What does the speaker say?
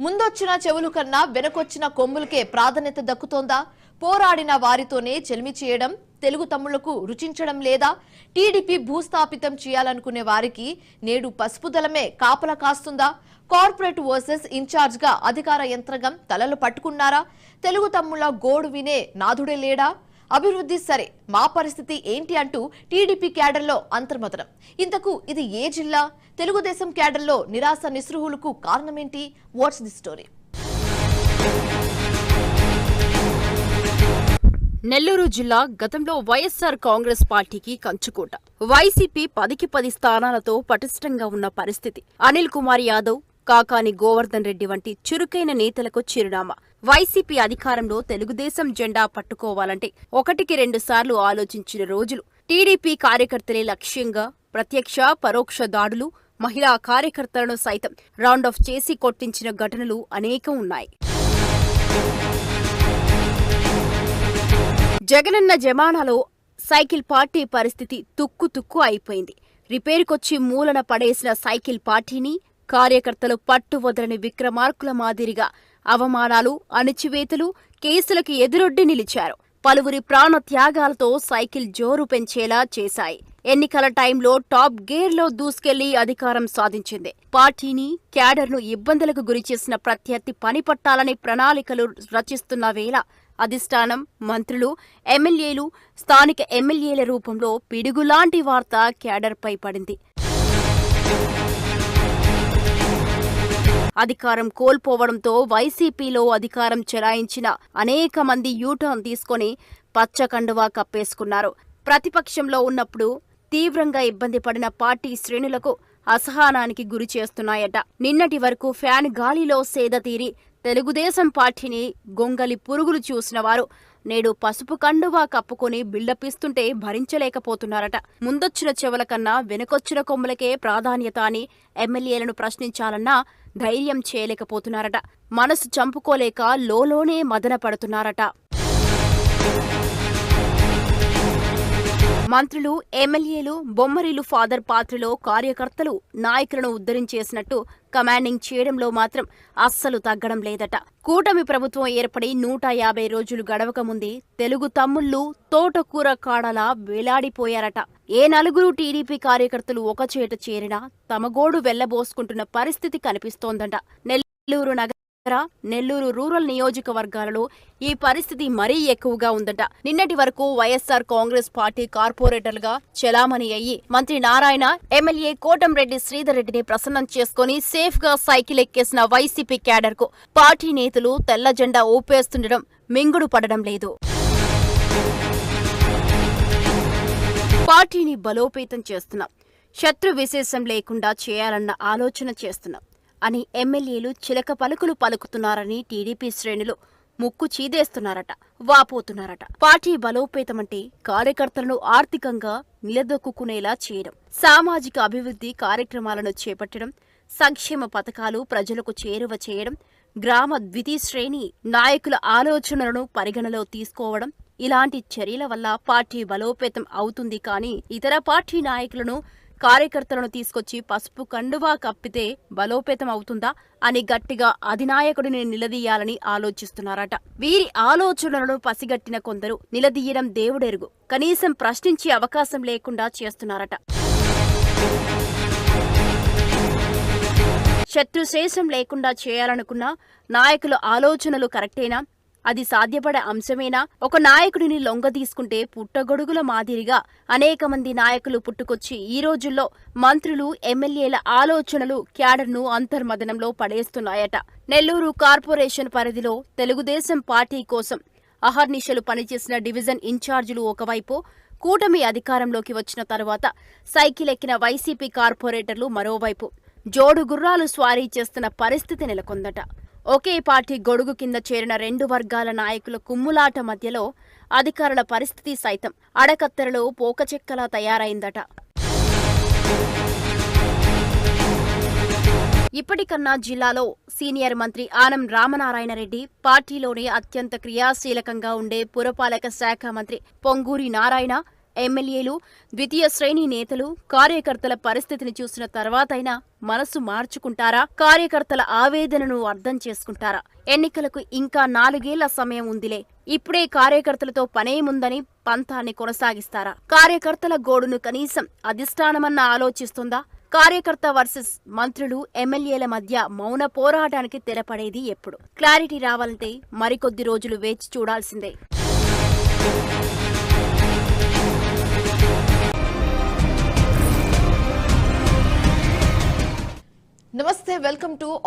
ముందొచ్చిన చెవులు కన్నా వెనకొచ్చిన కొమ్ములకే ప్రాధాన్యత దక్కుతోందా? పోరాడిన వారితోనే చెలిమి చేయడం తెలుగు తమ్ముళ్ళకు రుచించడం లేదా? టీడీపీ భూస్థాపితం చేయాలనుకునే వారికి నేడు పసుపు దళమే కాపలా కాస్తుందా? కార్పొరేట్ వర్సెస్ ఇన్ఛార్జ్గా అధికార యంత్రాంగం తలలు పట్టుకున్నారా? తెలుగు తమ్ముళ్ళ గోడు వినే నాథుడే లేడా? అభివృద్ధి సరే మా పరిస్థితి ఏంటి అంటూ టీడీపీ క్యాడర్లో అంతర్మతనం ఇంతకు ఇది ఏ జిల్లా? తెలుగుదేశం క్యాడర్లో నిరాశ నిస్పృహులకు కారణమేంటి? వాట్స్ ది స్టోరీ నెల్లూరు జిల్లా గతంలో వైఎస్సార్ కాంగ్రెస్ పార్టీకి కంచుకోట. వైసీపీ పదికి పది స్థానాలతో పటిష్టంగా ఉన్న పరిస్థితి. అనిల్ కుమార్ యాదవ్ కాకాని గోవర్ధన్ రెడ్డి వంటి చురుకైన నేతలకు చిరునామా. వైసీపీ అధికారంలో తెలుగుదేశం జెండా పట్టుకోవాలంటే ఒకటికి రెండు సార్లు ఆలోచించిన రోజులు. టీడీపీ కార్యకర్తలే లక్ష్యంగా ప్రత్యక్ష పరోక్ష దాడులు మహిళా కార్యకర్తలను సైతం రౌండ్ ఆఫ్ చేసి కొట్టించిన ఘటనలు అనేకం ఉన్నాయి. జగనన్న జమానాలో సైకిల్ పార్టీ పరిస్థితి తుక్కు తుక్కు అయిపోయింది. రిపేరుకొచ్చి మూలన పడేసిన సైకిల్ పార్టీని కార్యకర్తలు పట్టు వదలని విక్రమార్కుల మాదిరిగా అవమానాలు అణిచివేతలు కేసులకు ఎదురొడ్డి నిలిచారు. పలువురి ప్రాణ త్యాగాలతో సైకిల్ జోరు పెంచేలా చేశాయి. ఎన్నికల టైంలో టాప్ గేర్లో దూసుకెళ్ళి అధికారం సాధించింది. పార్టీని క్యాడర్ను ఇబ్బందులకు గురిచేసిన ప్రత్యర్థి పనిపట్టాలని ప్రణాళికలు రచిస్తున్న వేళ అధిష్టానం మంత్రులు ఎమ్మెల్యేలు స్థానిక ఎమ్మెల్యేల రూపంలో పిడుగులాంటి వార్త క్యాడర్పై పడింది. అధికారం కోల్పోవడంతో వైసీపీలో అధికారం చెలాయించిన అనేక మంది యూటర్న్ తీసుకొని పచ్చకండువా కప్పేసుకున్నారు. ప్రతిపక్షంలో ఉన్నప్పుడు తీవ్రంగా ఇబ్బంది పడిన పార్టీ శ్రేణులకు అసహనానికి గురి చేస్తున్నాయట. నిన్నటి వరకు ఫ్యాన్ గాలిలో సేద తీరి తెలుగుదేశం పార్టీని గొంగలి పురుగులు చూసిన వారు నేడు పసుపు కండువా కప్పుకొని బిల్డపిస్తుంటే భరించలేకపోతున్నారట. ముందొచ్చిన చెవుల కన్నా వెనుకొచ్చిన కొమ్ములకే ప్రాధాన్యత అని ఎమ్మెల్యేలను ప్రశ్నించాలన్నా ధైర్యం చేయలేకపోతున్నారట. మనసు చంపుకోలేక లోలోనే మదన పడుతున్నారట. మంత్రులు ఎమ్మెల్యేలు బొమ్మరిలు ఫాదర్ పాత్రలో కార్యకర్తలు నాయకులను ఉద్ధరించేసినట్టు కమాండింగ్ చేయడంలో మాత్రం అస్సలు తగ్గడం లేదట. కూటమి ప్రభుత్వం ఏర్పడి నూట యాభై రోజులు గడవక ముందే తెలుగు తమ్ముళ్ళు తోటకూర కాడలా వేలాడిపోయారట. ఏ నలుగురు టీడీపీ కార్యకర్తలు ఒకచేట చేరినా తమగోడు వెళ్ళబోసుకుంటున్న పరిస్థితి కనిపిస్తోందట. నెల్లూరు నగర నెల్లూరు రూరల్ నియోజకవర్గాలలో ఈ పరిస్థితి మరీ ఎక్కువగా ఉందట. నిన్నటి వరకు వైఎస్ఆర్ కాంగ్రెస్ పార్టీ కార్పొరేటర్లుగా చెలామణి అయ్యి మంత్రి నారాయణ ఎమ్మెల్యే కోటంరెడ్డి శ్రీధర్ రెడ్డిని ప్రసన్నం చేసుకుని సేఫ్గా సైకిల్ ఎక్కేసిన వైసీపీ క్యాడర్కు పార్టీ నేతలు తెల్ల జెండా ఊపేస్తుండడం మింగుడు పడడం లేదు. పార్టీని బలోపేతం చేస్తున్నాం. శత్రు విశేషం లేకుండా చేయాలన్న ఆలోచన చేస్తున్నాం. అని ఎమ్మెల్యేలు చిలక పలుకులు పలుకుతున్నారని టీడీపీ శ్రేణులు ముక్కు చీదేస్తున్నారట వాపోతున్నారట. పార్టీ బలోపేతమంటే కార్యకర్తలను ఆర్థికంగా నిలదొక్కునేలా చేయడం సామాజిక అభివృద్ధి కార్యక్రమాలను చేపట్టడం సంక్షేమ పథకాలు ప్రజలకు చేరువ చేయడం గ్రామ ద్వితీయ శ్రేణి నాయకుల ఆలోచనలను పరిగణలో తీసుకోవడం ఇలాంటి చర్యల వల్ల పార్టీ బలోపేతం అవుతుంది కానీ ఇతర పార్టీ నాయకులను కార్యకర్తలను తీసుకొచ్చి పసుపు కండువా కప్పితే బలోపేతం అవుతుందా అని గట్టిగా అధినాయకుడిని నిలదీయాలని ఆలోచిస్తున్నారట. వీరి ఆలోచనలను పసిగట్టిన కొందరు నిలదీయడం దేవుడెరుగు. కనీసం ప్రశ్నించే అవకాశం లేకుండా చేస్తున్నారట. శత్రుశేషం లేకుండా చేయాలనుకున్న నాయకుల ఆలోచనలు కరెక్టేనా? అది సాధ్యపడే అంశమేనా? ఒక నాయకుడిని లొంగ తీసుకుంటే పుట్టగొడుగుల మాదిరిగా అనేక మంది నాయకులు పుట్టుకొచ్చి ఈ రోజుల్లో మంత్రులు ఎమ్మెల్యేల ఆలోచనలు క్యాడర్ను అంతర్మదనంలో పడేస్తున్నాయట. నెల్లూరు కార్పొరేషన్ పరిధిలో తెలుగుదేశం పార్టీ కోసం అహర్నిశలు పనిచేసిన డివిజన్ ఇన్ఛార్జీలు ఒకవైపు కూటమి అధికారంలోకి వచ్చిన తరువాత సైకిల్ ఎక్కిన వైసీపీ కార్పొరేటర్లు మరోవైపు. జోడు గుర్రాలు స్వారీ చేస్తున్న పరిస్థితి నెలకొందట. ఒకే పార్టీ గొడుగు కింద చేరిన రెండు వర్గాల నాయకుల కుమ్ములాట మధ్యలో అధికారుల పరిస్థితి సైతం. అడకత్తెరలో పోకచెక్కలా తయారైందట. ఇప్పటికన్నా జిల్లాలో సీనియర్ మంత్రి ఆనం రామనారాయణ రెడ్డి పార్టీలోనే అత్యంత క్రియాశీలకంగా ఉండే పురపాలక శాఖ మంత్రి పొంగూరి నారాయణ ఎమ్మెల్యేలు ద్వితీయ శ్రేణి నేతలు కార్యకర్తల పరిస్థితిని చూసిన తర్వాతైనా మనసు మార్చుకుంటారా? కార్యకర్తల ఆవేదనను అర్థం చేసుకుంటారా? ఎన్నికలకు ఇంకా నాలుగేళ్ళ సమయం ఉందిలే. ఇప్పుడే కార్యకర్తలతో పనేముందని పంతాన్ని కొనసాగిస్తారా? కార్యకర్తల గోడును కనీసం అధిష్టానమన్న ఆలోచిస్తుందా? కార్యకర్త వర్సెస్ మంత్రులు ఎమ్మెల్యేల మధ్య మౌన పోరాటానికి తెరపడేది ఎప్పుడు? క్లారిటీ రావాలంటే మరికొద్ది రోజులు వేచి చూడాల్సిందే. నమస్తే వెల్కమ్ టు